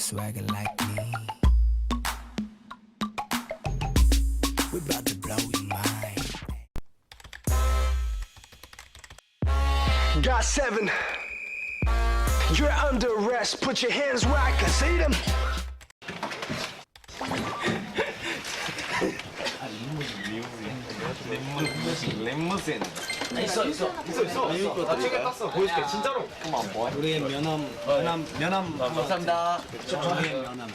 swagger like me. We about to blow your mind. Got seven. You're under arrest. Put your hands where I can see them. 우리의 면함 면함 면함 감사합니다. 저의 면함.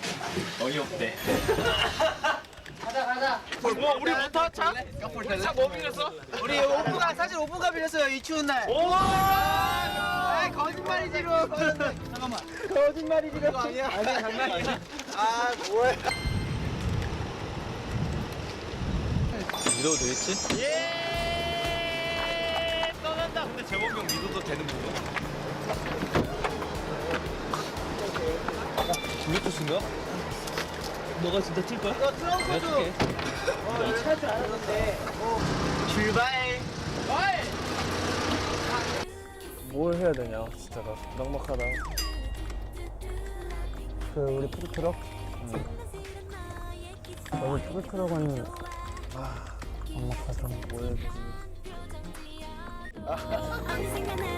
뭐 우리 못타 차? 차뭐 빌렸어? 우리 오프가 사실 오프가 빌렸어요 이 추운 날. 오! 아 거짓말이지 로 잠깐만. 거짓말이지 로 아니야? 아니야 장난이야. 아 뭐야? 믿어도 되겠지? 예! 재범형 믿어도 되는 거고? 블루투스인가? 너가 진짜 튈 거야? 너 트렁크도 이차줄 알았는데. 출발. 뭘 해야 되냐 진짜 나 막막하다 그 우리 푸드트럭? 응 여기 푸드트럭은 아 막막하다 뭐 해야 되지 언 I'm singing.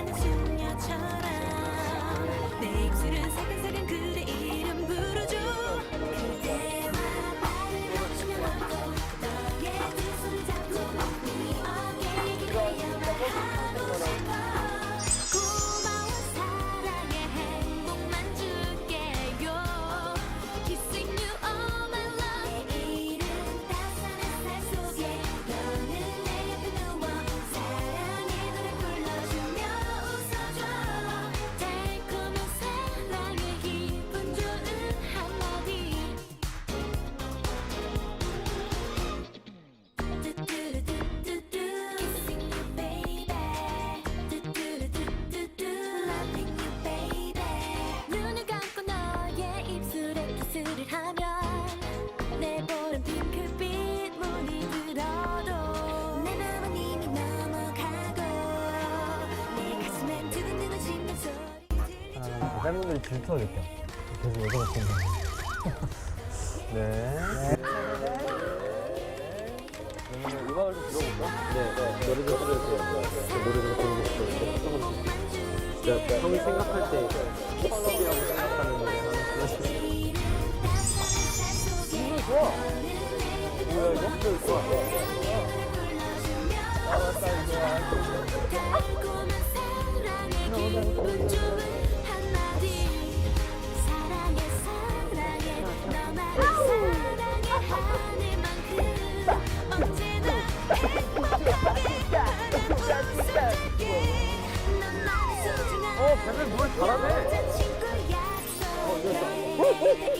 팬분들이 질투가 느껴 계속 여자가 보면 네 그러면 음악을 좀 들어볼까? 네, 네. 노래 좀 들려주세요 네, 노래 좀 들려주세요 진짜 형이 생각할 때 힙합이라고 생각하는 노래 하나 좋아 뭐야 이거? 네, 좋아 달콤한 사랑 쟤는 노래 잘하네. 어, 이거 있다.